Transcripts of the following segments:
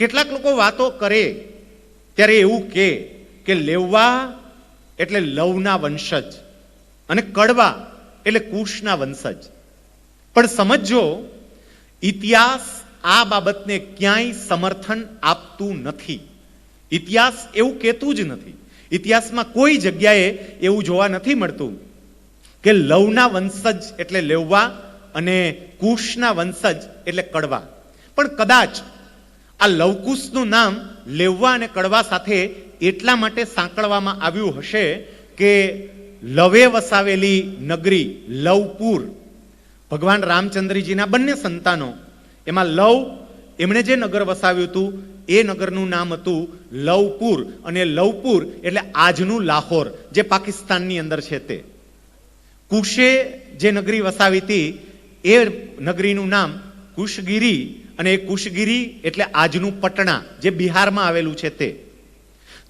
કેટલાક લોકો વાતો કરે, ત્યારે એવું કે કે લેવવા એટલે લવના વંશજ અને કડવા એટલે કુશના વંશજ. પણ સમજો ઇતિહાસ આ બાબતને ક્યાંય સમર્થન આપતું નથી. ઇતિહાસ એવું કહેતું જ નથી. ઇતિહાસમાં કોઈ જગ્યાએ એવું જોવા નથી મળતું કે લવના વંશજ એટલે લેવવા અને કુશના વંશજ એટલે કડવા. પણ કદાચ આ લવકુશનું નામ લેવવા અને કડવા સાથે એટલા માટે સાંકળવામાં આવ્યું હશે કે લવે વસાવેલી નગરી લવપુર. ભગવાન રામચંદ્રજીના બંને સંતાનો, એમાં લવ એમણે જે નગર વસાવ્યું હતું, એ નગરનું નામ હતું લવપુર અને લવપુર એટલે આજનું લાહોર, જે પાકિસ્તાનની અંદર છે તે. કુશે જે નગરી વસાવી હતી, એ નગરીનું નામ કુશગીરી અને એ કુશગીરી એટલે આજનું પટણા, જે બિહારમાં આવેલું છે તે.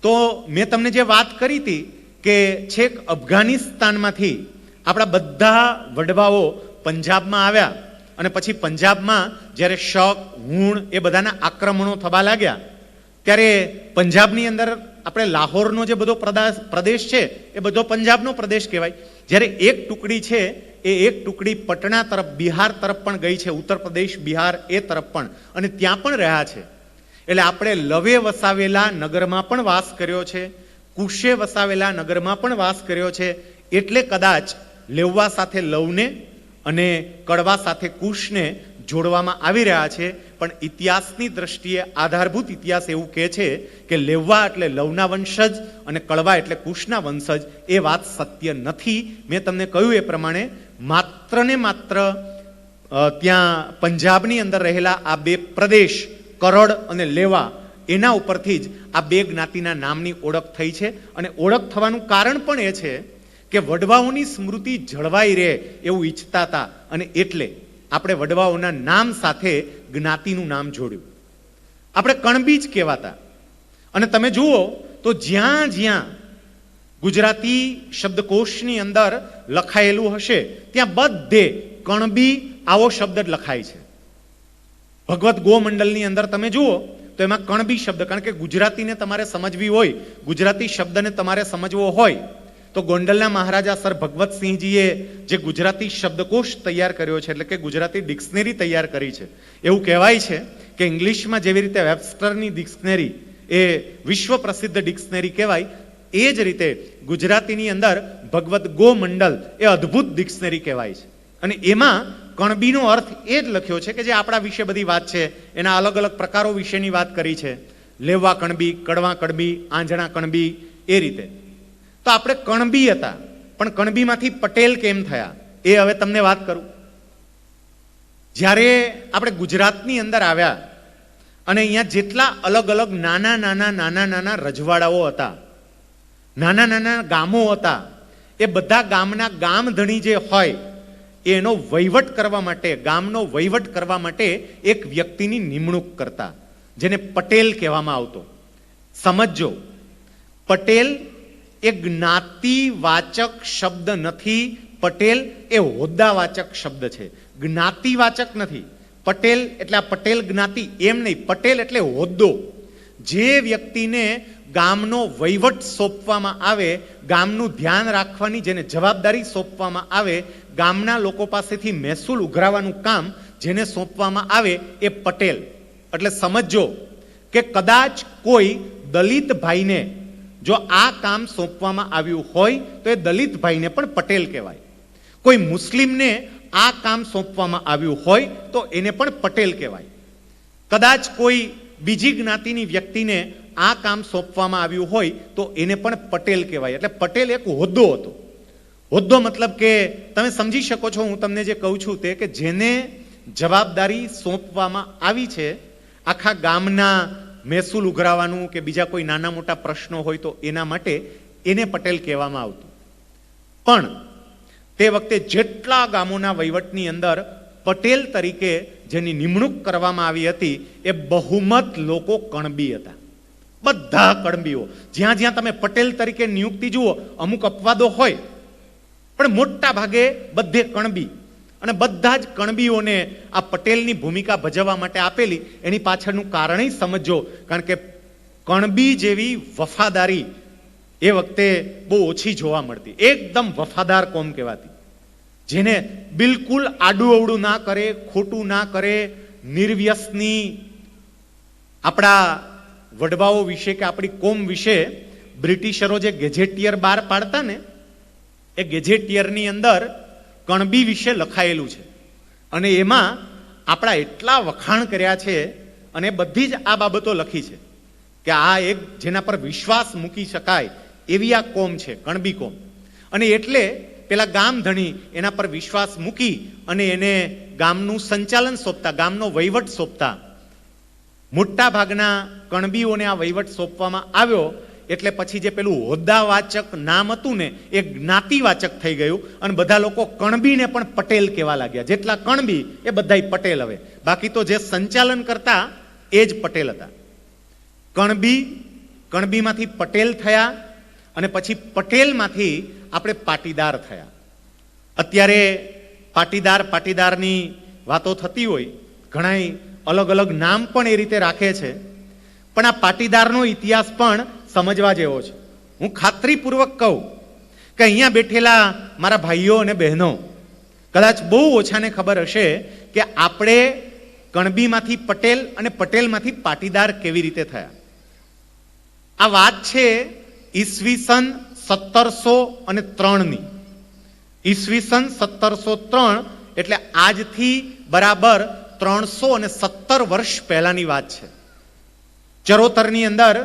તો મેં તમને જે વાત કરી હતી કે છેક અફઘાનિસ્તાનમાંથી આપણા બધા વડવાઓ પંજાબમાં આવ્યા અને પછી પંજાબમાં જ્યારે શક હુણ એ બધાના આક્રમણો થવા લાગ્યા, ત્યારે પંજાબની અંદર આપણે લાહોરનો જે બધો પ્રદેશ છે, એ બધો પંજાબનો પ્રદેશ કહેવાય. જ્યારે એક ટુકડી છે, એ એક ટુકડી પટણા તરફ, બિહાર તરફ પણ ગઈ છે, ઉત્તર પ્રદેશ, બિહાર એ તરફ પણ. અને ત્યાં પણ રહ્યા છે. એટલે આપણે લવે વસાવેલા નગરમાં પણ વાસ કર્યો છે, કુશે વસાવેલા નગરમાં પણ વાસ કર્યો છે, એટલે કદાચ લેવવા સાથે લવને અને કડવા સાથે કુશને જોડવામાં આવી રહ્યા છે, પણ ઇતિહાસની દ્રષ્ટિએ આધારભૂત ઇતિહાસ એવું કહે છે કે લેવવા એટલે લવના વંશજ અને કડવા એટલે કુશના વંશજ એ વાત સત્ય નથી. મેં તમને કહ્યું એ પ્રમાણે માત્ર ને માત્ર ત્યાં પંજાબની અંદર રહેલા આ બે પ્રદેશ, કરડ અને લેવા, એના ઉપરથી જ આ બે જ્ઞાતિના નામની ઓળખ થઈ છે. અને ઓળખ થવાનું કારણ પણ એ છે કે વડવાઓની સ્મૃતિ જળવાઈ રહે એવું ઈચ્છતા હતા. અને એટલે આપણે વડવાઓના નામ સાથે જ્ઞાતિનું નામ જોડ્યું. આપણે કણબીજ કહેવાતા. અને તમે જુઓ તો જ્યાં જ્યાં ગુજરાતી શબ્દકોશની અંદર લખાયેલું હશે, ત્યાં બધે કણબી આવો શબ્દ જ લખાય છે. ભગવત ગોમંડલની અંદર તમે જુઓ તો એમાં કણબી શબ્દ, કારણ કે ગુજરાતીને તમારે સમજવી હોય, ગુજરાતી શબ્દને તમારે સમજવો હોય. તો ગોંડલના મહારાજા સર ભગવતસિંહજીએ જે ગુજરાતી શબ્દકોશ તૈયાર કર્યો છે, એટલે કે ગુજરાતી ડિક્શનરી તૈયાર કરી છે, એવું કહેવાય છે કે ઇંગ્લિશમાં જેવી રીતે વેબસ્ટરની ડિક્શનરી એ વિશ્વ પ્રસિદ્ધ ડિક્શનરી કહેવાય, એ જ રીતે ગુજરાતીની અંદર ભગવત ગોમંડલ એ અદ્ભુત ડિક્શનરી કહેવાય છે. અને એમાં કણબીનો અર્થ એ જ લખ્યો છે કે જે આપણા વિશે બધી વાત છે, એના અલગ અલગ પ્રકારો વિશેની વાત કરી છે, લેવા કણબી, કડવા કણબી આંજણા કણબી, એ રીતે. તો આપણે કણબી હતા. પણ કણબીમાંથી પટેલ કેમ થયા? એ હવે તમને વાત કરું. જ્યારે આપણે ગુજરાતની અંદર આવ્યા અને અહીંયા જેટલા અલગ અલગ નાના નાના નાના નાના રજવાડાઓ હતા, નાના નાના ગામો હતા, એ બધા ગામના ગામધણી જે હોય, એનો વહીવટ કરવા માટે, ગામનો વહીવટ કરવા માટે એક વ્યક્તિની નિમણૂક કરતા, જેને પટેલ કહેવામાં આવતો. સમજો પટેલ એ જ્ઞાતિવાચક શબ્દ નથી. પટેલ એ હોદ્દાવાચક શબ્દ છે. જ્ઞાતિવાચક નથી. પટેલ એટલે આ પટેલ જ્ઞાતિ એમ નહીં. પટેલ એટલે હોદ્દો. જે વ્યક્તિને ગામનો વહીવટ સોંપવામાં આવે, ગામનું ધ્યાન રાખવાની જેને જવાબદારી સોંપવામાં આવે, ગામના લોકો પાસેથી મહેસૂલ ઉઘરાવાનું કામ જેને સોંપવામાં આવે એ પટેલ. એટલે સમજો કે કદાચ કોઈ દલિત ભાઈને જો આ કામ સોંપવામાં આવ્યું હોય, તો એ દલિત ભાઈને પણ પટેલ કહેવાય. કોઈ મુસ્લિમને આ કામ સોંપવામાં આવ્યું હોય, તો એને પણ પટેલ કહેવાય. કદાચ કોઈ બીજી જ્ઞાતિની વ્યક્તિને આ કામ સોંપવામાં આવ્યું હોય, તો એને પણ પટેલ કહેવાય. એટલે પટેલ એક હોદ્દો હતો. હોદ્દો મતલબ કે તમે સમજી શકો છો, હું તમને જે કહું છું તે કે જેને જવાબદારી સોંપવામાં આવી છે, આખા ગામના મહેસૂલ ઉઘરાવાનું કે બીજા કોઈ નાના મોટા પ્રશ્નો હોય તો એના માટે એને પટેલ કહેવામાં આવતું. પણ તે વખતે જેટલા ગામોના વહીવટની અંદર પટેલ તરીકે જેની નિમણૂક કરવામાં આવી હતી, એ બહુમત લોકો કણબી હતા. બધા કણબીઓ. જ્યાં જ્યાં તમે પટેલ તરીકે નિયુક્તિ જુઓ, અમુક અપવાદો હોય, પણ મોટા ભાગે બધે કણબી. અને બધા જ કણબીઓને આ પટેલની ભૂમિકા ભજવવા માટે આપેલી. એની પાછળનું કારણ સમજો. કારણ કે કણબી જેવી વફાદારી એ વખતે બહુ ઓછી જોવા મળતી. એકદમ વફાદાર કોમ કહેવાતી. જેને બિલકુલ આડું અવડું ના કરે, ખોટું ના કરે, નિર્વ્યસની આપણા વડવાઓ વિશે કે આપણી કોમ વિશે બ્રિટિશરો જે ગેજેટિયર બહાર પાડતા ને, એ ગેજેટિયરની અંદર કણબી વિશે લખાયેલું છે. અને એમાં આપણા એટલા વખાણ કર્યા છે અને બધી જ આ બાબતો લખી છે કે આ એક જેના પર વિશ્વાસ મૂકી શકાય એવી આ કોમ છે, કણબી કોમ. અને એટલે પેલા ગામ ધણી એના પર વિશ્વાસ મૂકી અને એને ગામનું સંચાલન સોંપતા, ગામનો વહીવટ સોંપતા મોટા ભાગના કણબીઓને આ વહીવટ સોંપવામાં આવ્યો એટલે પછી જે પેલું હોદ્દાવાચક નામ હતું ને, એ જ્ઞાતિવાચક થઈ ગયું અને બધા લોકો કણબીને પણ પટેલ કહેવા લાગ્યા. જેટલા કણબી, એ બધાય પટેલ હવે. બાકી તો જે સંચાલન કરતા, એ જ પટેલ હતા. કણબી, કણબીમાંથી પટેલ થયા અને પછી પટેલમાંથી આપણે પાટીદાર થયા. અત્યારે પાટીદાર, પાટીદારની વાતો થતી હોય ઘણા અલગ અલગ નામ પણ એ રીતે રાખે છે. પણ આ પાટીદારનો ઇતિહાસ પણ સમજવા જેવો છે. હું ખાતરીપૂર્વક કહું કે અહીંયા બેઠેલા મારા ભાઈઓ અને બહેનો, કદાચ બહુ ઓછાને ખબર હશે કે આપણે કણબીમાંથી પટેલ અને પટેલમાંથી પાટીદાર કેવી રીતે થયા. આ વાત છે ઈસવીસન સત્તરસો અને ત્રણની. ઈસવીસન સત્તરસો ત્રણ એટલે આજથી બરાબર ત્રણસો અને સત્તર વર્ષ પહેલાંની વાત છે. ચરોતરની અંદર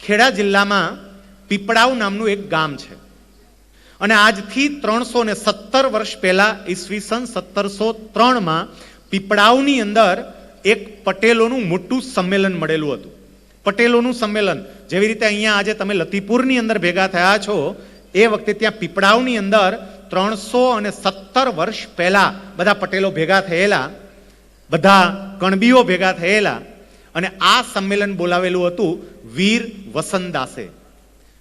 ખેડા જિલ્લામાં પીપળાવ નામનું એક ગામ છે. અને આજથી ત્રણસો ને સત્તર વર્ષ પહેલા ઈસવીસન સત્તરસો ત્રણમાં પીપળાવની અંદર એક પટેલોનું મોટું સંમેલન મળેલું હતું. પટેલોનું સંમેલન, જેવી રીતે અહીંયા આજે તમે લતીપુરની અંદર ભેગા થયા છો, એ વખતે ત્યાં પીપળાવની અંદર ત્રણસો અને સત્તર વર્ષ પહેલા બધા પટેલો ભેગા થયેલા, બધા કણબીઓ ભેગા થયેલા અને આ સંમેલન બોલાવેલું હતું વીર વસંતદાસે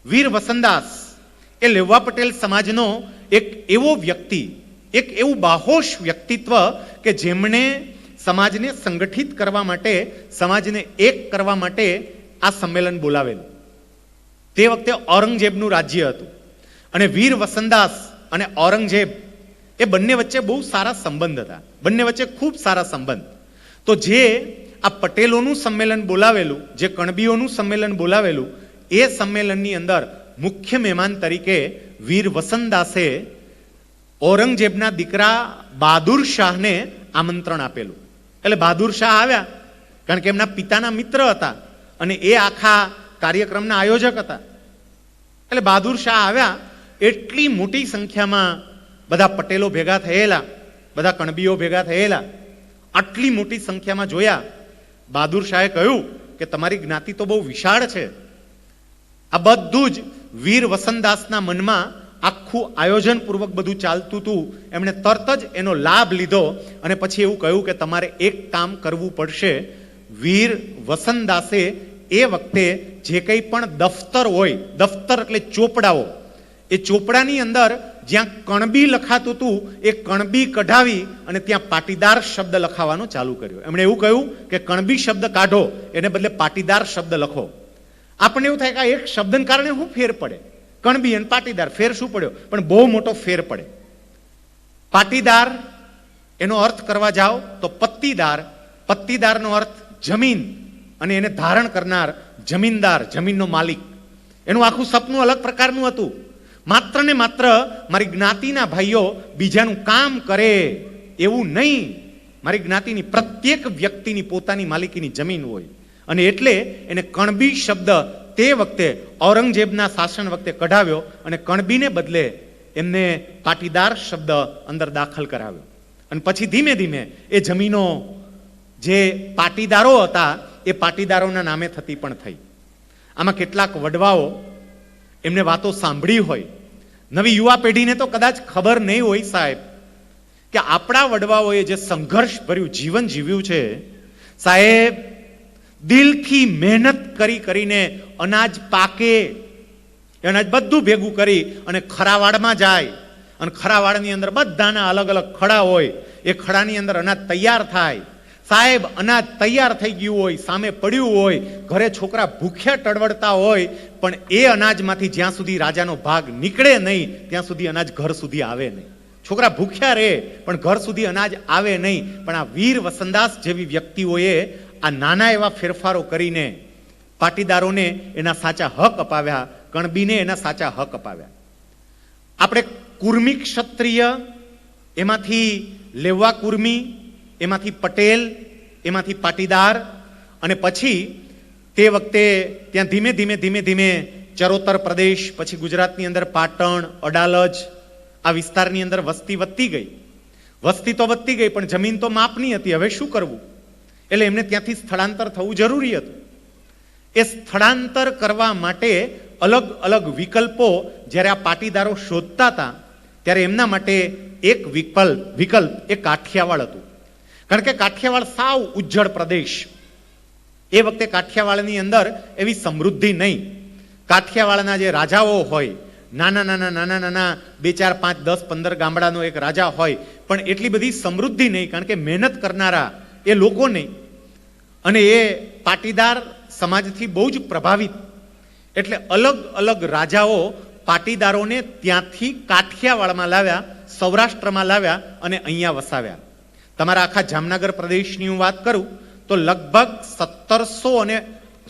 વીર વસંતદાસ એ લેવા પટેલ સમાજનો એક એવો વ્યક્તિ, એક એવું બાહોશ વ્યક્તિત્વ કે જેમણે સમાજને સંગઠિત કરવા માટે, સમાજને એક કરવા માટે આ સંમેલન બોલાવેલું. તે વખતે ઔરંગઝેબનું રાજ્ય હતું. અને વીર વસંતદાસ અને ઔરંગઝેબ એ બંને વચ્ચે બહુ સારા સંબંધ હતા. બંને વચ્ચે ખૂબ સારા સંબંધ. તો જે આ પટેલોનું સંમેલન બોલાવેલું, જે કણબીઓનું સંમેલન બોલાવેલું, એ સંમેલનની અંદર મુખ્ય મહેમાન તરીકે વીર વસંતદાસે ઔરંગઝેબના દીકરા બહાદુર શાહને આમંત્રણ આપેલું. એટલે બહાદુર શાહ આવ્યા, કારણ કે એમના પિતાના મિત્ર હતા અને એ આખા કાર્યક્રમના આયોજક હતા. એટલે બહાદુર શાહ આવ્યા, એટલી મોટી સંખ્યામાં બધા પટેલો ભેગા થયેલા, બધા કણબીઓ ભેગા થયેલા, આટલી મોટી સંખ્યામાં જોયા બહાદુર શાહે કહ્યું કે તમારી જ્ઞાતિ તો બહુ વિશાળ છે. આ બધું જ વીર વસંતદાસના મનમાં આખું આયોજનપૂર્વક બધું ચાલતું હતું એમણે તરત જ એનો લાભ લીધો અને પછી એવું કહ્યું કે તમારે એક કામ કરવું પડશે. વીર વસંતદાસે એ વખતે જે કંઈ પણ દફતર હોય, દફતર એટલે ચોપડાઓ, એ ચોપડાની અંદર જ્યાં કણબી લખાતું હતું એ કણબી કઢાવી અને ત્યાં પાટીદાર શબ્દ લખાવાનું ચાલુ કર્યું. એમણે એવું કહ્યું કે કણબી શબ્દ કાઢો, એને બદલે પાટીદાર શબ્દ લખો. આપણને એવું થાય કે એક શબ્દને કારણે શું ફેર પડે. કણબી અને પાટીદાર, ફેર શું પડ્યો? પણ બહુ મોટો ફેર પડે. પાટીદાર, એનો અર્થ કરવા જાઓ તો પત્તીદાર, પત્તીદારનો અર્થ જમીન, અને એને ધારણ કરનાર જમીનદાર, જમીનનો માલિક. એનું આખું સપનું અલગ પ્રકારનું હતું. માત્ર ને માત્ર મારી જ્ઞાતિના ભાઈઓ બીજાનું કામ કરે એવું નહીં. મારી જ્ઞાતિની પ્રત્યેક વ્યક્તિની પોતાની માલિકીની જમીન હોય. અને એટલે એને કણબી શબ્દ તે વખતે ઔરંગઝેબના શાસન વખતે કઢાવ્યો અને કણબીને બદલે એમને પાટીદાર શબ્દ અંદર દાખલ કરાવ્યો. અને પછી ધીમે ધીમે એ જમીનો જે પાટીદારો હતા એ પાટીદારોના નામે થતી પણ થઈ. આમાં કેટલાક વડવાઓ એમને વાતો સાંભળી હોય. નવી યુવા પેઢીને તો કદાચ ખબર નહીં હોય સાહેબ કે આપણા વડવાઓએ જે સંઘર્ષ ભર્યું જીવન જીવ્યું છે, સાહેબ, દિલથી મહેનત કરી કરીને અનાજ પાકે, અનાજ બધું ભેગું કરી અને ખરાવાડમાં જાય. અને ખરાવાડની અંદર બધાના અલગ અલગ ખડા હોય. એ ખડાની અંદર અનાજ તૈયાર થાય. સાહેબ, અનાજ તૈયાર થઈ ગયું હોય, સામે પડ્યું હોય, ઘરે છોકરા ભૂખ્યા ટળવડતા હોય, પણ એ અનાજમાંથી જ્યાં સુધી રાજાનો ભાગ નીકળે નહીં, ત્યાં સુધી અનાજ ઘર સુધી આવે નહીં. છોકરા ભૂખ્યા રહે, પણ ઘર સુધી અનાજ આવે નહીં. પણ આ વીર વસંદાસ જેવી વ્યક્તિઓએ આ નાના એવા ફેરફારો કરીને પાટીદારોને એના સાચા હક અપાવ્યા કણબીને એના સાચા હક અપાવ્યા. આપણે કુર્મી ક્ષત્રિય, એમાંથી લેવા કુર્મી એમાંથી પટેલ, એમાંથી પાટીદાર અને પછી તે વખતે ત્યાં ધીમે ધીમે ધીમે ધીમે ચરોતર પ્રદેશ, પછી ગુજરાતની અંદર પાટણ, અડાલજ, આ વિસ્તારની અંદર વસ્તી વધતી ગઈ. વસ્તી તો વધતી ગઈ, પણ જમીન તો માપની હતી. હવે શું કરવું? એટલે એમને ત્યાંથી સ્થળાંતર થવું જરૂરી હતું. એ સ્થળાંતર કરવા માટે અલગ અલગ વિકલ્પો જ્યારે આ પાટીદારો શોધતા હતા, ત્યારે એમના માટે એક વિકલ્પ વિકલ્પ એ કાઠિયાવાડ હતું. કારણ કે કાઠિયાવાડ સાવ ઉજ્જળ પ્રદેશ. એ વખતે કાઠિયાવાડની અંદર એવી સમૃદ્ધિ નહીં. કાઠિયાવાડના જે રાજાઓ હોય, નાના નાના નાના નાના, બે, ચાર, પાંચ, દસ, પંદર ગામડાનો એક રાજા હોય, પણ એટલી બધી સમૃદ્ધિ નહીં, કારણ કે મહેનત કરનારા એ લોકો નહીં. અને એ પાટીદાર સમાજથી બહુ જ પ્રભાવિત. એટલે અલગ અલગ રાજાઓ પાટીદારોને ત્યાંથી કાઠિયાવાડમાં લાવ્યા, સૌરાષ્ટ્રમાં લાવ્યા અને અહીંયા વસાવ્યા. તમારા આખા જામનગર પ્રદેશની હું વાત કરું, તો લગભગ સત્તરસો અને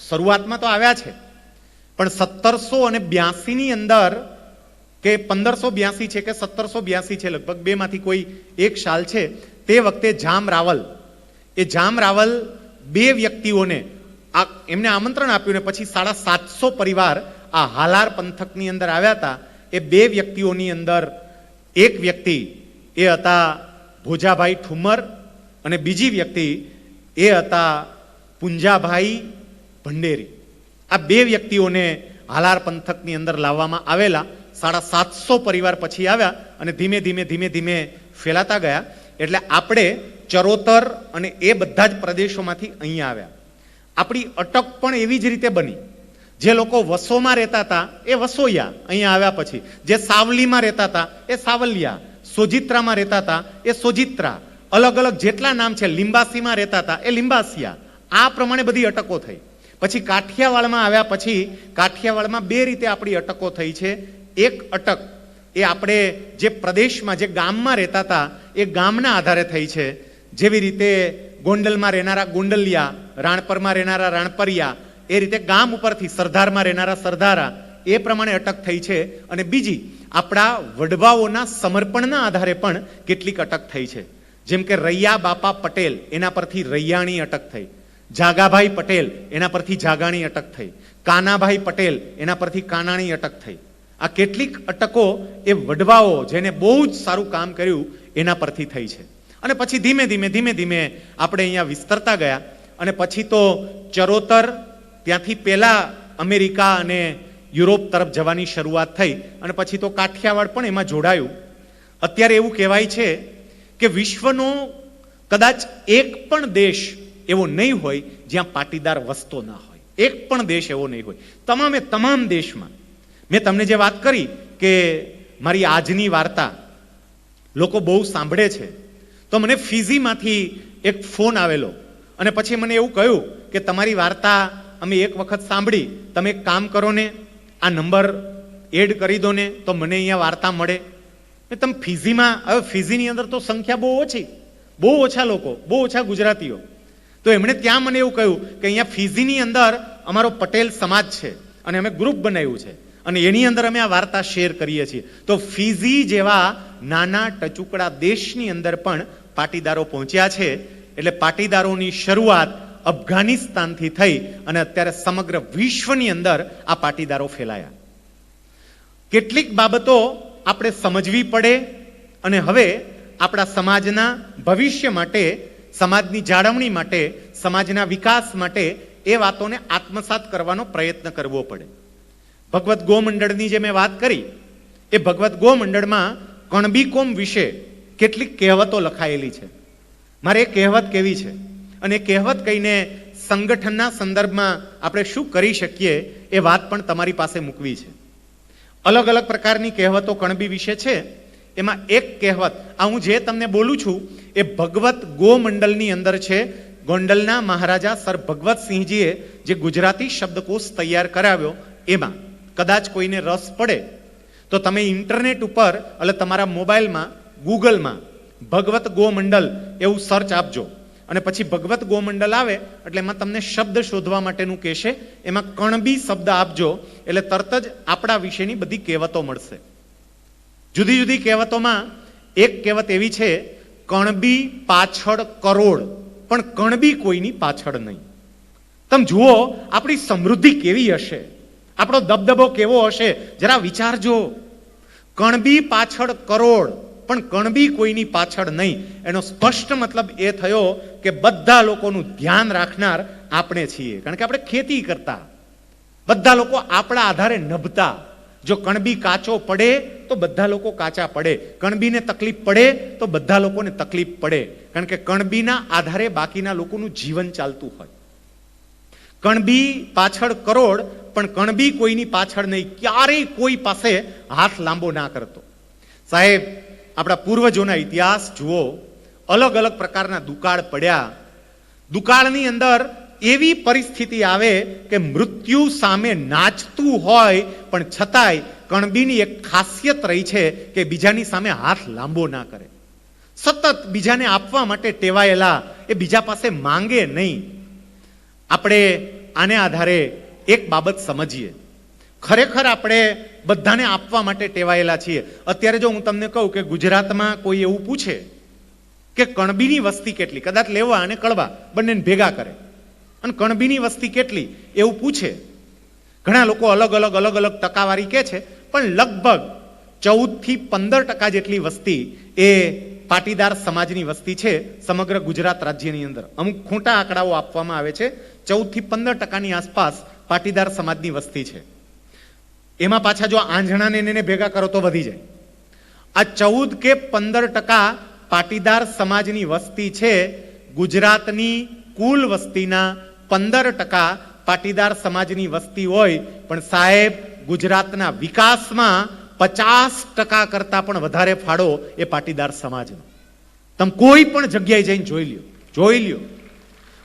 શરૂઆતમાં તો આવ્યા છે. પણ સત્તરસો અને બ્યાસીની અંદર કે પંદરસો બ્યાસી છે કે સત્તરસો બ્યાસી છે, લગભગ બેમાંથી કોઈ એક સાલ છે, તે વખતે જામ રાવલ. એ જામ રાવલ બે વ્યક્તિઓને આ એમને આમંત્રણ આપ્યું ને પછી સાડા સાતસો પરિવાર આ હાલાર પંથકની અંદર આવ્યા હતા. એ બે વ્યક્તિઓની અંદર એક વ્યક્તિ એ હતા ભોજાભાઈ ઠુમર અને બીજી વ્યક્તિ એ હતા પુંજાભાઈ ભંડેરી. આ બે વ્યક્તિઓને હાલાર પંથકની અંદર લાવવામાં આવેલા, સાડા સાતસો પરિવાર પછી આવ્યા અને ધીમે ધીમે ધીમે ધીમે ફેલાતા ગયા. એટલે આપણે ચરોતર અને એ બધા જ પ્રદેશોમાંથી અહીંયા આવ્યા. આપણી અટક પણ એવી જ રીતે બની. જે લોકો વસોમાં રહેતા હતા એ વસોયા અહીંયા આવ્યા પછી. જે સાવલીમાં રહેતા હતા એ સાવલિયા. સોજિત્રામાં રહેતા હતા. એ સોજિત્રા અલગ અલગ જેટલા નામ છે, લિંબાસીમાં રહેતા હતા. એ લિંબાસિયા. આ પ્રમાણે બધી અટકો થઈ. પછી કાઠિયાવાડમાં આવ્યા પછી કાઠિયાવાડમાં બે રીતે આપણી અટકો થઈ છે. એક અટક એ આપણે જે પ્રદેશમાં, જે ગામમાં રહેતા હતા, એ ગામના આધારે થઈ છે. જેવી રીતે ગોંડલમાં રહેનારા ગોંડલિયા, રાણપરમાં રહેનારા રાણપરિયા, એ રીતે ગામ ઉપરથી સરદારમાં રહેનારા સરદારા એ પ્રમાણે અટક થઈ છે અને બીજી, આપણા વડવાઓના સમર્પણના આધારે પણ કેટલીક અટક થઈ છે. જેમ કે રૈયા બાપા પટેલ, એના પરથી રૈયાણી અટક થઈ. જાગાભાઈ પટેલ, એના પરથી જાગાણી અટક થઈ. કાનાભાઈ પટેલ, એના પરથી કાનાણી અટક થઈ. આ કેટલીક અટકો એ વડવાઓ જેને બહુ જ સારું કામ કર્યું, એના પરથી થઈ છે. અને પછી ધીમે ધીમે ધીમે ધીમે આપણે અહીંયા વિસ્તરતા ગયા. અને પછી તો ચરોતર, ત્યાંથી પહેલાં અમેરિકા અને યુરોપ તરફ જવાની શરૂઆત થઈ અને પછી તો કાઠિયાવાડ પણ એમાં જોડાયું. અત્યારે એવું કહેવાય છે કે વિશ્વનો કદાચ એક પણ દેશ એવો નહીં હોય જ્યાં પાટીદાર વસતો ના હોય. એક પણ દેશ એવો નહીં હોય. તમામે તમામ દેશમાં મેં તમને જે વાત કરી કે મારી આજની વાર્તા લોકો બહુ સાંભળે છે, તો મને ફિઝીમાંથી એક ફોન આવેલો અને પછી મને એવું કહ્યું કે તમારી વાર્તા અમે એક વખત સાંભળી, તમે એક કામ કરો ને આ નંબર એડ કરી દો ને તો મને અહીંયા વાર્તા મળે. ને તમે ફિઝીમાં હવે ફિઝીની અંદર તો સંખ્યા બહુ ઓછી. બહુ ઓછા લોકો, બહુ ઓછા ગુજરાતીઓ. તો એમણે ત્યાં મને એવું કહ્યું કે અહીંયા ફિઝીની અંદર અમારો પટેલ સમાજ છે અને અમે ગ્રુપ બનાવ્યું છે. અને એની અંદર અમે આ વાર્તા શેર કરીએ છીએ. તો ફિઝી જેવા નાના ટચુકડા દેશની અંદર પણ પાટીદારો પહોંચ્યા છે. એટલે પાટીદારોની શરૂઆત અફઘાનિસ્તાનથી થઈ અને અત્યારે સમગ્ર વિશ્વની અંદર આ પાટીદારો ફેલાયા. કેટલીક બાબતો આપણે સમજવી પડે અને હવે આપણા સમાજના ભવિષ્ય માટે, સમાજની જાળવણી માટે, સમાજના વિકાસ માટે એ વાતોને આત્મસાત કરવાનો પ્રયત્ન કરવો પડે. ભગવત ગોમંડળની જે મેં વાત કરી, એ ભગવત ગોમંડળમાં કણબીકોમ વિશે કેટલીક કહેવતો લખાયેલી છે. મારે એ કહેવત કેવી છે? અને કહેવત કહીને સંગઠનના સંદર્ભમાં આપણે શું કરી શકીએ એ વાત પણ તમારી પાસે મૂકવી છે. અલગ અલગ પ્રકારની કહેવતો કણબી વિશે છે. એમાં એક કહેવત, આ હું જે તમને બોલું છું, એ ભગવત ગોમંડલની અંદર છે. ગોંડલના મહારાજા સર ભગવતસિંહજીએ જે ગુજરાતી શબ્દકોશ તૈયાર કરાવ્યો, એમાં કદાચ કોઈને રસ પડે, તો તમે ઇન્ટરનેટ ઉપર એટલે તમારા મોબાઈલમાં, ગૂગલમાં ભગવત ગોમંડલ એવું સર્ચ આપજો. અને પછી ભગવત ગોમંડલ આવે, એટલે એમાં તમને શબ્દ શોધવા માટેનું કહેશે. એમાં કણબી શબ્દ આપજો, એટલે તરત જ આપણા વિશેની બધી કહેવતો મળશે. જુદી જુદી કહેવતોમાં એક કહેવત એવી છે, કણબી પાછળ કરોડ. પણ કણબી કોઈની પાછળ નહીં. તમે જુઓ, આપણી સમૃદ્ધિ કેવી હશે? આપણો દબદબો કેવો હશે? જરા વિચારજો. કણબી પાછળ કરોડ. પણ કણબી કોઈની પાછળ નહીં. એનો સ્પષ્ટ મતલબ એ થયો કે બધા લોકોનું ધ્યાન રાખનાર આપણે છીએ. કારણ કે આપણે ખેતી કરતા. બધા લોકો આપણા આધારે નભતા. જો કણબી કાચો પડે, તો બધા લોકો કાચા પડે. કણબીને તકલીફ પડે, તો બધા લોકોને તકલીફ પડે. કારણ કે કણબીના આધારે બાકીના લોકોનું જીવન ચાલતું હોય. કણબી પાછળ કરોડ, પણ કણબી કોઈની પાછળ નહીં. ક્યારેય કોઈ પાસે હાથ લાંબો ના કરતો. સાહેબ આપણા પૂર્વજોના ઇતિહાસ જુઓ, અલગ અલગ પ્રકારના દુકાળ પડ્યા. દુકાળની અંદર એવી પરિસ્થિતિ આવે કે મૃત્યુ સામે નાચતું હોય, પણ છતાંય કણબીની એક ખાસિયત રહી છે કે બીજાની સામે હાથ લાંબો ના કરે. સતત બીજાને આપવા માટે ટેવાયેલા એ બીજા પાસે માંગે નહીં. આપણે આને આધારે એક બાબત સમજીએ. ખરેખર આપણે બધાને આપવા માટે ટેવાયેલા છીએ. અત્યારે જો હું તમને કહું કે ગુજરાતમાં કોઈ એવું પૂછે કે કણબીની વસ્તી કેટલી? કદાચ લેવા અને કળવા, બંનેને ભેગા કરે. અને કણબીની વસ્તી કેટલી? એવું પૂછે. ઘણા લોકો અલગ અલગ અલગ અલગ ટકાવારી કે છે, પણ લગભગ ચૌદથી પંદર ટકા જેટલી વસ્તી એ પાટીદાર સમાજની વસ્તી છે સમગ્ર ગુજરાત રાજ્યની અંદર. અમુક ખોટા આંકડાઓ આપવામાં આવે છે. ચૌદથી પંદર ટકાની આસપાસ પાટીદાર સમાજની વસ્તી છે. એમાં પાછા જો આંજણાને એને ભેગા કરો તો વધી જાય. આ ચૌદ કે પંદર ટકા પાટીદાર સમાજની વસ્તી છે ગુજરાતની કુલ વસ્તીના પંદર ટકા પાટીદાર સમાજની વસ્તી હોય, પણ સાહેબ, ગુજરાતના વિકાસમાં પચાસ ટકા કરતા પણ વધારે ફાળો એ પાટીદાર સમાજનો. તમે કોઈ પણ જગ્યાએ જઈને જોઈ લ્યો જોઈ લ્યો.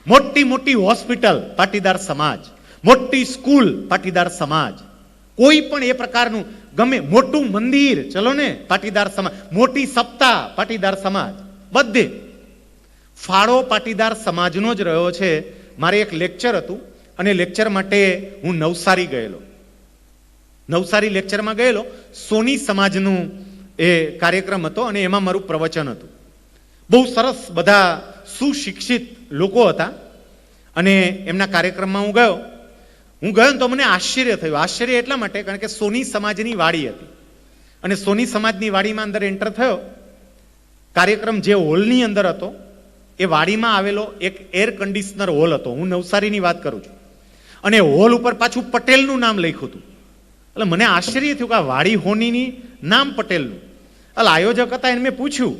મોટી મોટી હોસ્પિટલ પાટીદાર સમાજ, મોટી સ્કૂલ પાટીદાર સમાજ. કોઈ પણ એ પ્રકારનું ગમે મોટું મંદિર, ચલો ને, પાટીદાર સમાજ, મોટી સપ્તાહ, પાટીદાર સમાજ, બધે. ફાળો પાટીદાર સમાજનો જ રહ્યો છે. મારે એક લેક્ચર હતું અને લેક્ચર માટે હું નવસારી ગયેલો. નવસારી લેક્ચરમાં ગયેલો. સોની સમાજનું એ કાર્યક્રમ હતો અને એમાં મારું પ્રવચન હતું. બહુ સરસ બધા સુશિક્ષિત લોકો હતા અને એમના કાર્યક્રમમાં હું ગયો. હું ગયો ને તો મને આશ્ચર્ય થયું. આશ્ચર્ય એટલા માટે કારણ કે સોની સમાજની વાડી હતી. અને સોની સમાજની વાડીમાં અંદર એન્ટર થયો. કાર્યક્રમ જે હોલની અંદર હતો, એ વાડીમાં આવેલો એક એર કન્ડિશનર હોલ હતો. હું નવસારીની વાત કરું છું. અને હોલ ઉપર પાછું પટેલનું નામ લખ્યું હતું. એટલે મને આશ્ચર્ય થયું કે આ વાડી હોનીની નામ પટેલનું. એટલે આયોજક હતા એને મેં પૂછ્યું.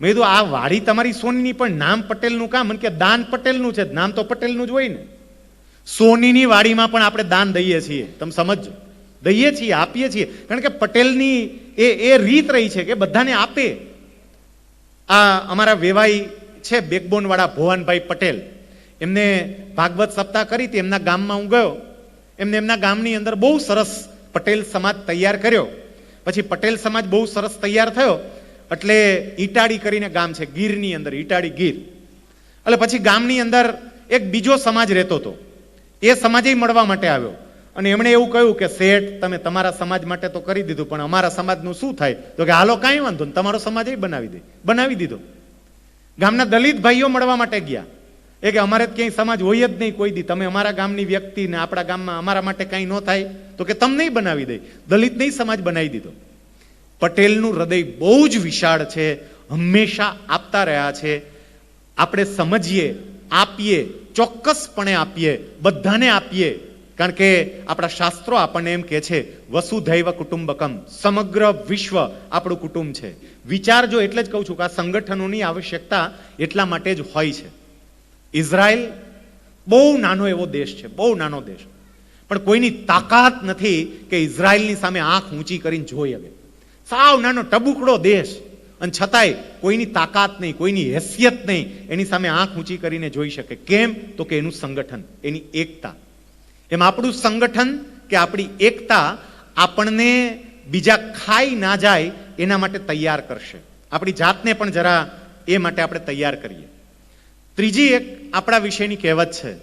મેં કીધું, આ વાડી તમારી સોનીની, પણ નામ પટેલનું કામ? કે, દાન પટેલનું છે. નામ તો પટેલનું જ હોય ને. સોનીની વાડીમાં પણ આપણે દાન દઈએ છીએ. તમે સમજો દઈએ છીએ, આપીએ છીએ. કારણ કે પટેલની એ એ રીત રહી છે કે બધાને આપે. આ અમારા વેવાઈ છે, બેકબોનવાળા ભુવનભાઈ પટેલ. એમને ભાગવત સપ્તાહ કરી હતી, એમના ગામમાં હું ગયો. એમને એમના ગામની અંદર બહુ સરસ પટેલ સમાજ તૈયાર કર્યો. પછી પટેલ સમાજ બહુ સરસ તૈયાર થયો. એટલે ઈટાડી કરીને ગામ છે, ગીરની અંદર, ઈટાડી ગીર. એટલે પછી ગામની અંદર એક બીજો સમાજ રહેતો હતો. એ સમાજે મળવા માટે આવ્યો. અને એમણે એવું કહ્યું કે, શેઠ, તમે તમારા સમાજ માટે તો કરી દીધું, પણ અમારા સમાજનું શું થાય? તો કે, હાલો, કાંઈ વાંધો નહીં, તમારો સમાજ બનાવી દે. બનાવી દીધો. ગામના દલિત ભાઈઓ મળવા માટે ગયા. એ કે, અમારે ક્યાંય સમાજ હોય જ નહીં, કોઈ દી. તમે અમારા ગામની વ્યક્તિ ને આપણા ગામમાં અમારા માટે કાંઈ ન થાય, તો કે તમને બનાવી દે. દલિત નહીં સમાજ બનાવી દીધો. પટેલનું હૃદય બહુ જ વિશાળ છે, હંમેશા આપતા રહ્યા છે. આપણે સમજીએ આપીએ, ચોક્કસપણે આપીએ, બધાને આપીએ. કારણ કે આપણા શાસ્ત્રો આપણને એમ કે છે, વસુધૈવ કુટુંબકમ. સમગ્ર વિશ્વ આપણું કુટુંબ છે. વિચારજો એટલે જ કહું છું કે આ સંગઠનોની આવશ્યકતા એટલા માટે જ હોય છે. ઇઝરાયલ બહુ નાનો એવો દેશ છે, બહુ નાનો દેશ. પણ કોઈની તાકાત નથી કે ઇઝરાયલની સામે આંખ ઊંચી કરીને જોઈ હવે સાવ નાનો ટબુકડો દેશ. અને છતાંય કોઈની તાકાત નહીં, કોઈની હેસિયત નહીં. એની સામે આંખ ઊંચી કરીને જોઈ શકે. કેમ? તો કે એનું સંગઠન, એની એકતા. એમ આપણું સંગઠન કે આપણી એકતા આપણને બીજા ખાઈ ના જાય એના માટે તૈયાર કરશે. આપણી જાતને પણ જરા એ માટે આપણે તૈયાર કરીએ. ત્રીજી એક આપણા વિશેની કહેવત છે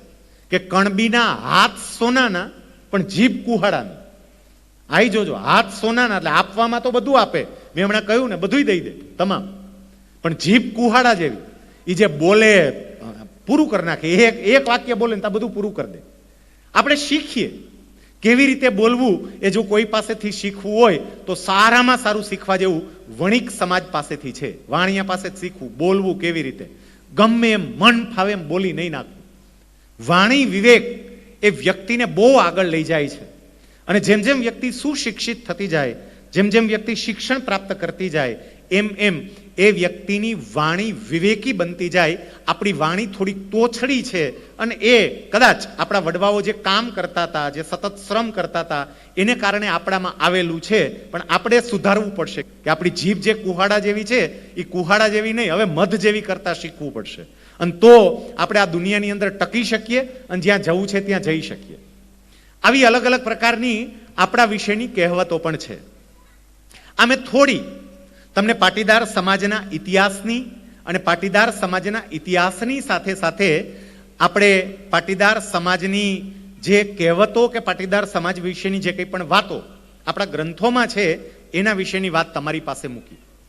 કે કણબીના હાથ સોનાના, પણ જીભ કુહાડાની. આઈ જોજો, હાથ સોનાના, એટલે આપવામાં તો બધું આપે. મેં હમણાં કહ્યું ને, બધુંય દઈ દે, તમામ. પણ જીભ કુહાડા જેવી. એ જે બોલે પૂરું કરી નાખે. એક એક વાક્ય બોલે ને ત્યાં બધું પૂરું કરી દે. આપણે શીખીએ કેવી રીતે બોલવું. એ જો કોઈ પાસેથી શીખવું હોય, તો સારામાં સારું શીખવા જેવું વણિક સમાજ પાસેથી છે. વાણિયા પાસે શીખવું, બોલવું કેવી રીતે. ગમે એમ મન ફાવે એમ બોલી નહીં નાખવું. વાણી વિવેક એ વ્યક્તિને બહુ આગળ લઈ જાય છે. અને જેમ જેમ વ્યક્તિ સુશિક્ષિત થતી જાય જેમ જેમ વ્યક્તિ શિક્ષણ પ્રાપ્ત કરતી જાય, એમ એમ એ વ્યક્તિની વાણી વિવેકી બનતી જાય. આપણી વાણી થોડી તોછડી છે અને એ કદાચ આપણા વડવાઓ જે કામ કરતા હતા, જે સતત શ્રમ કરતા હતા, એને કારણે આપણામાં આવેલું છે. પણ આપણે સુધારવું પડશે કે આપણી જીભ જે કુહાડા જેવી છે, એ કુહાડા જેવી નહીં, હવે મધ જેવી કરતા શીખવું પડશે. અને તો આપણે આ દુનિયાની અંદર ટકી શકીએ અને જ્યાં જવું છે ત્યાં જઈ શકીએ. આવી અલગ અલગ પ્રકારની આપણા વિશેની કહેવતો પણ છે. આ મેં થોડી તમને પાટીદાર સમાજના ઇતિહાસની અને પાટીદાર સમાજના ઇતિહાસની સાથે સાથે આપણે પાટીદાર સમાજની જે કહેવતો કે પાટીદાર સમાજ વિશેની જે કંઈ પણ વાતો આપણા ગ્રંથોમાં છે, એના વિશેની વાત તમારી પાસે મૂકી.